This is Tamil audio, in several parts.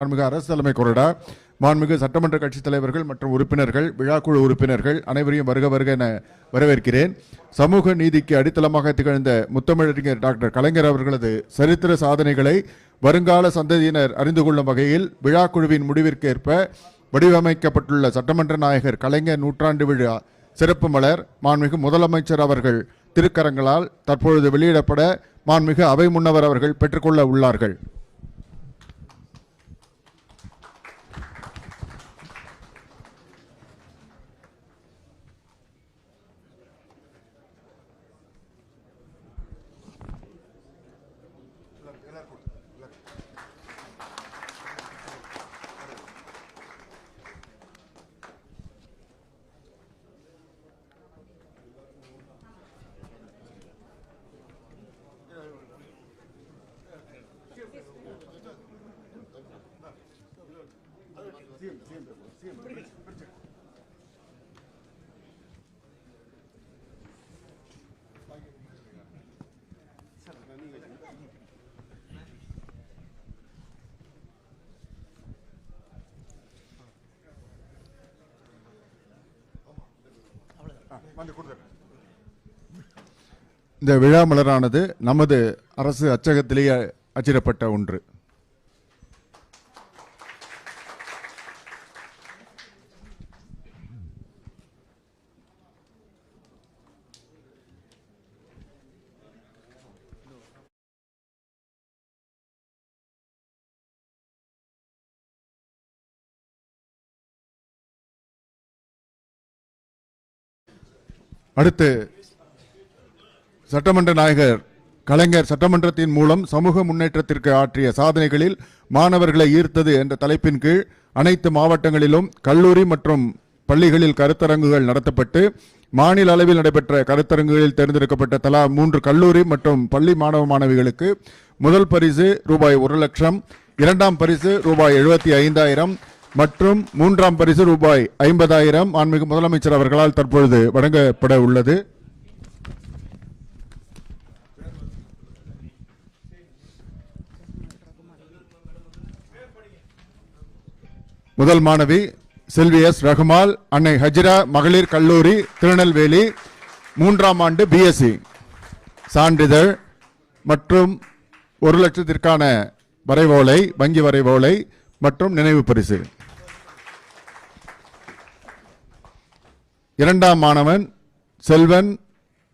மாண்புமிகு அரசு தலைமை கொறடா மாண்புமிகு சட்டமன்ற கட்சித் தலைவர்கள் மற்றும் உறுப்பினர்கள் விழாக்குழு உறுப்பினர்கள் அனைவரையும் வருக வருக என வரவேற்கிறேன். சமூக நீதிக்கு அடித்தளமாக திகழ்ந்த முத்தமிழறிஞர் டாக்டர் கலைஞர் அவர்களது சரித்திர சாதனைகளை வருங்கால சந்ததியினர் அறிந்து கொள்ளும் வகையில் விழாக்குழுவின் முடிவிற்கேற்ப வடிவமைக்கப்பட்டுள்ள சட்டமன்ற நாயகர் கலைஞர் நூற்றாண்டு விழா சிறப்பு மலர் மாண்புமிகு முதலமைச்சர் அவர்கள் திருக்கரங்களால் தற்பொழுது வெளியிடப்பட மாண்புமிகு அவை முன்னவர் அவர்கள் பெற்றுக்கொள்ள உள்ளார்கள். இந்த விழா மலரானது நமது அரசு அச்சகத்திலேயே அச்சிடப்பட்ட ஒன்று. அடுத்து சட்டமன்ற நாயகர் கலைஞர் சட்டமன்றத்தின் மூலம் சமூக முன்னேற்றத்திற்கு ஆற்றிய சாதனைகளில் மாணவர்களை ஈர்த்தது என்ற தலைப்பின் கீழ் அனைத்து மாவட்டங்களிலும் கல்லூரி மற்றும் பள்ளிகளில் கருத்தரங்குகள் நடத்தப்பட்டு மாநில அளவில் நடைபெற்ற கருத்தரங்குகளில் தேர்ந்தெடுக்கப்பட்ட தலா மூன்று கல்லூரி மற்றும் பள்ளி மாணவ மாணவிகளுக்கு முதல் பரிசு ரூபாய் ஒரு லட்சம் இரண்டாம் பரிசு ரூபாய் எழுபத்தி ஐந்தாயிரம் மற்றும் மூன்றாம் பரிசு ரூபாய் ஐம்பதாயிரம் ஆன்மீக முதலமைச்சர் அவர்களால் தற்பொழுது வழங்கப்பட உள்ளது. முதல் மாணவி செல்வி எஸ் ரகுமால் அன்னை ஹஜிரா மகளிர் கல்லூரி திருநெல்வேலி மூன்றாம் ஆண்டு பிஎஸ்சி சான்றிதழ் மற்றும் ஒரு லட்சத்திற்கான வரைவோலை வங்கி வரைவோலை மற்றும் நினைவு பரிசு. இரண்டாம் மாணவன் செல்வன்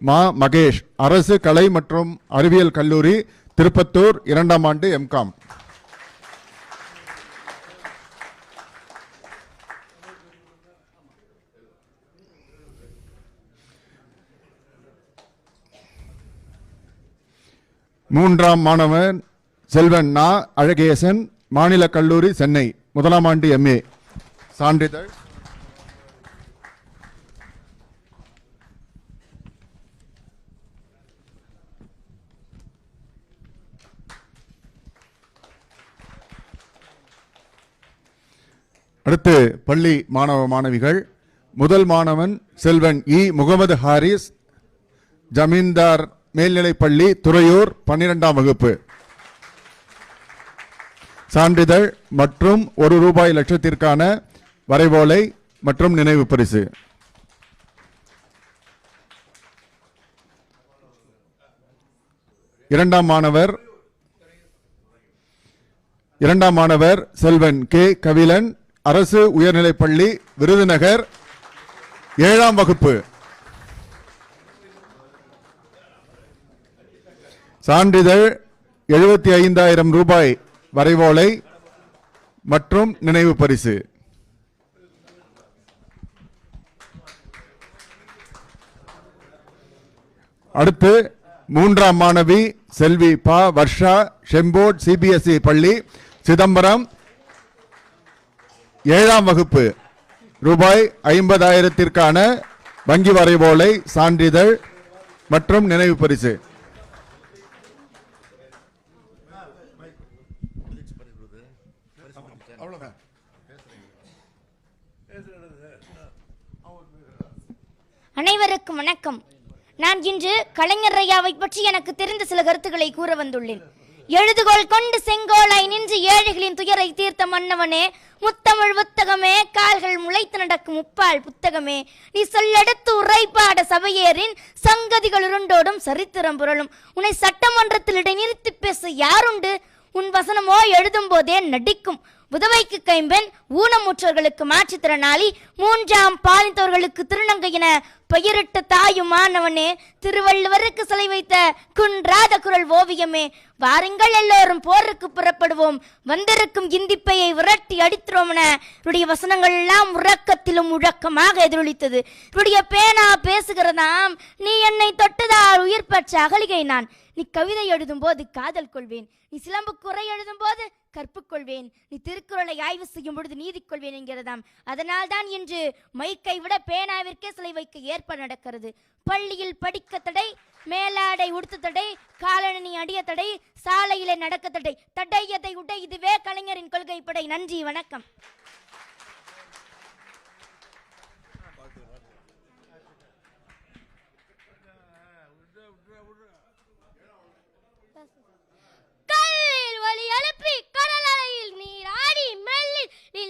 மா மகேஷ். அரசு கலை மற்றும் அறிவியல் கல்லூரி திருப்பத்தூர் இரண்டாம் ஆண்டு எம்காம் மூன்றாம் மாணவன் செல்வன் நா அழகேசன் மாநில கல்லூரி சென்னை முதலாம் ஆண்டு எம்ஏ சான்றிதழ். அடுத்து பள்ளி மாணவ மாணவிகள். முதல் மாணவன் செல்வன் இ. முகமது ஹாரிஸ். ஜமீன்தார் மேல்நிலைப்பள்ளி துறையூர் பன்னிரெண்டாம் வகுப்பு. சான்றிதழ் மற்றும் ஒரு ரூபாய் லட்சத்திற்கான வரைவோலை மற்றும் நினைவு பரிசு. இரண்டாம் மாணவர் இரண்டாம் மாணவர் செல்வன் கே. கவிலன். அரசு உயர்நிலைப்பள்ளி விருதுநகர் ஏழாம் வகுப்பு. சான்றிதழ் எழுபத்தி ஐந்தாயிரம் ரூபாய் வரைவோலை மற்றும் நினைவு பரிசு. அடுத்து மூன்றாம் மாணவி செல்வி பா வர்ஷா செம்போட் சிபிஎஸ்இ பள்ளி சிதம்பரம் ஏழாம் வகுப்பு. ரூபாய் ஐம்பதாயிரத்திற்கான வங்கி வரைபோலை சான்றிதழ் மற்றும் நினைவு பரிசு. அனைவருக்கும் வணக்கம். நான் இன்று கலைஞர் ஐயாவை பற்றி எனக்கு தெரிந்த சில கருத்துக்களை கூற வந்துள்ளேன். எழுதுகோள் கொண்டு செங்கோலாய் நின்று ஏழைகளின் துயரை தீர்த்த மன்னவனே முத்தமிழ் புத்தகமே கால்கள் முளைத்து நடக்கும் முப்பால் புத்தகமே. நீ சொல்லெடுத்து உரைப்பாட சபையேறின் சங்கதிகள் உருண்டோடும் சரித்திரம் புரளும். உன்னை சட்டமன்றத்தில் இடைநிறுத்தி பேச யாருண்டு? உன் வசனமோ எழுதும் போதே நடிக்கும். உதவைக்கு கைம்பெண் ஊனமுற்றோர்களுக்கு மாற்றுத்திறனாளி மூன்றாம் பாலித்தவர்களுக்கு திருநங்கை என பெயரிட்ட தாயுமானவனே திருவள்ளுவருக்கு சிலை வைத்த குன்றாத குரல் ஓவியமே வாருங்கள் எல்லோரும் போருக்கு புறப்படுவோம் வந்திருக்கும் இந்திப்பையை விரட்டி அடித்துறோம் என இவருடைய வசனங்கள் எல்லாம் உறக்கத்திலும் முழக்கமாக எதிரொலித்தது. இவருடைய பேனா பேசுகிறதாம் நீ என்னை தொட்டதால் உயிர் பெற்ற அகலிகை நான். நீ கவிதை எழுதும் போது காதல் கொள்வேன். நீ சிலம்பு குறை எழுதும் போது கற்புக்கொள்வேன் நீ திருக்குறளை ஆய்வு செய்யும் பொழுது நீதி கொள்வேன் என்கிறதாம். அதனால் தான் இன்று மைக்கை விட பேனாவிற்கே சிலை வைக்க ஏற்பாடு நடக்கிறது. பள்ளியில் படிக்க தடை மேலாடை உடுத்த தடை காலணி அடிய தடை சாலையிலே நடக்க தடை. தடையதை உடை? இதுவே கலைஞரின் கொள்கை படை நன்றி வணக்கம்.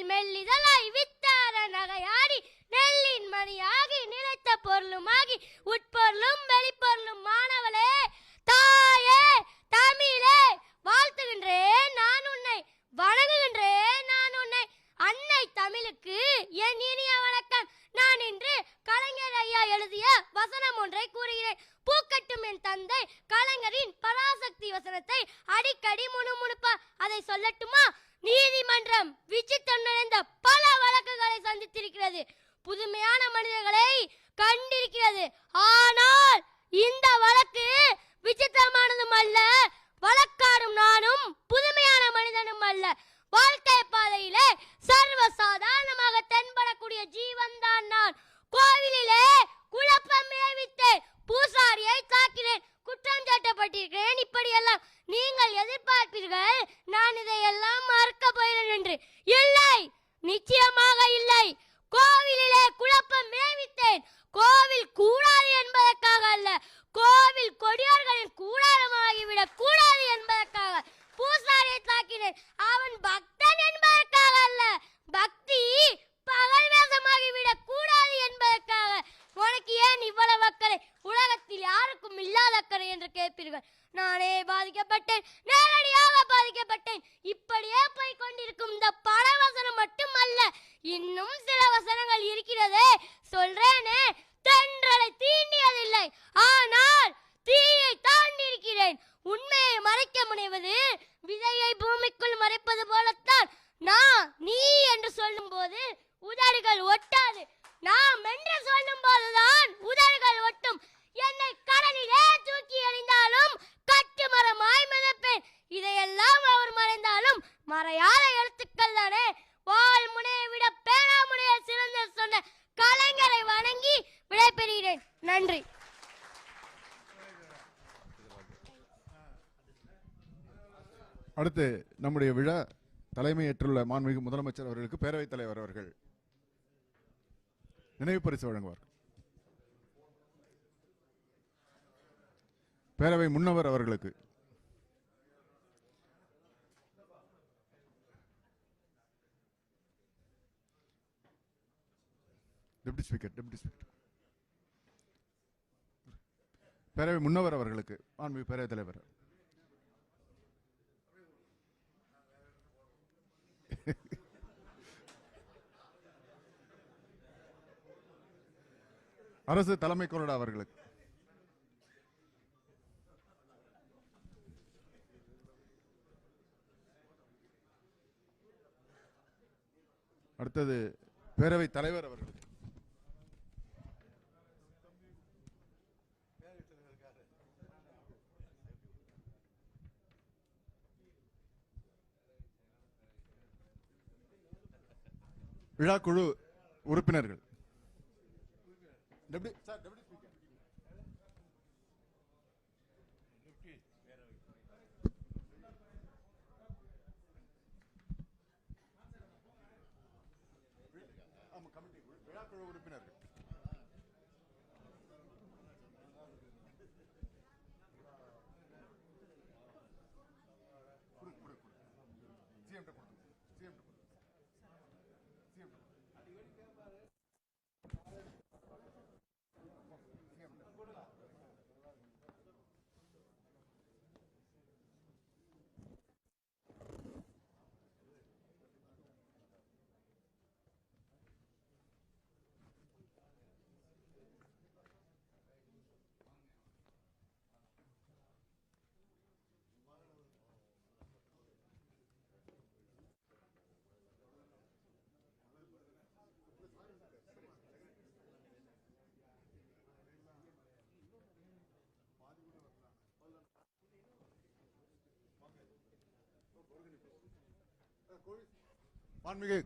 மெல்லிதலாய் வித்தார நகையாடி நெல்லின் மணியாகி நிலைத்த பொருளுமாகி உட்பொருளும் வெளிப்பொருளும் மாணவளே தாயே தமிழே வாழ்த்துகின்றேன் நீங்கள் எதிர்பார்ப்பீர்கள் நான் இதையெல்லாம் மறக்க போகிறேன் என்று. இல்லை நிச்சயமாக இல்லை. கோவிலிலே குழப்பம் மேவித்தேன் கோவில் கூடாது என்பதற்காக அல்ல கோவில் கொடியார்களின் கூடாரமாகிவிடக் கூடாது என்பதற்காக. பூசாரியை தாக்கினேன். அவன் பக்தன் என்பதற்காக அல்ல பக்தி பகல் வேதமாகிவிடக் கூடாது என்பதற்காக. உனக்கு ஏன் இவ்வளவு அக்கறை? உலகத்தில் யாருக்கும் இல்லாத அக்கறை என்று கேட்பீர்கள். நானே பாதிக்கப்பட்டேன். நேரடியாக பாதிக்கப்பட்டேன். இப்படியே போய் கொண்டிருக்கும் இந்த பல வசனம் மட்டுமல்ல இன்னும் சில வசனங்கள் இருக்கிறதே. சொல்றேன் அடுத்து நம்முடைய விழா தலைமையேற்றுள்ள மாண்புமிகு முதலமைச்சர் அவர்களுக்கு பேரவைத் தலைவர் அவர்கள் நினைவு பரிசு வழங்குவார் பேரவை முன்னவர் அவர்களுக்கு டெப்டி ஸ்பீக்கர் டெப்டி ஸ்பீக்கர் பேரவை முன்னவர் அவர்களுக்கு மாண்புமிகு பேரவைத் தலைவர் அரசு தலைமை கொறடா அவர்களுக்கு. அடுத்தது பேரவை தலைவர் அவர்கள் விழாக்குழு உறுப்பினர்கள். டெப்டி சார் டெப்டி மாண்புமிகு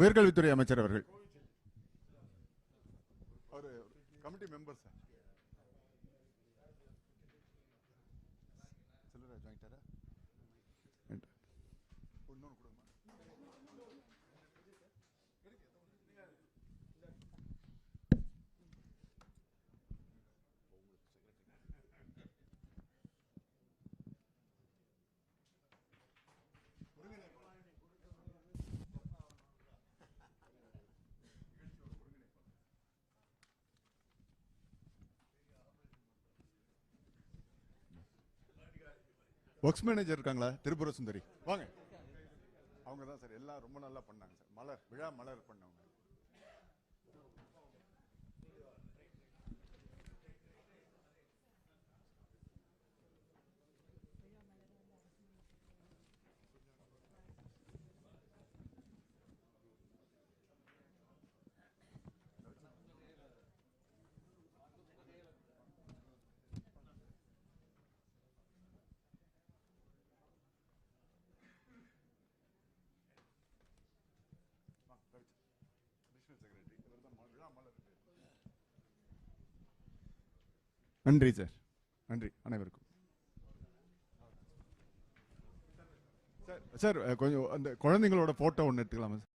உயர்கல்வித்துறை அமைச்சர் அவர்கள். ஒரு committee member sir works manager இருக்காங்களா? திருப்புர சுந்தரி வாங்க. அவங்க தான் சார் எல்லாம் ரொம்ப நல்லா பண்ணாங்க சார். மலர் விழா மலர் பண்ணவங்க. நன்றி சார். நன்றி. அனைவருக்கும். சார் சார் கொஞ்சம் அந்த குழந்தைங்களோட போட்டோ ஒன்று எடுத்துக்கலாமா சார்?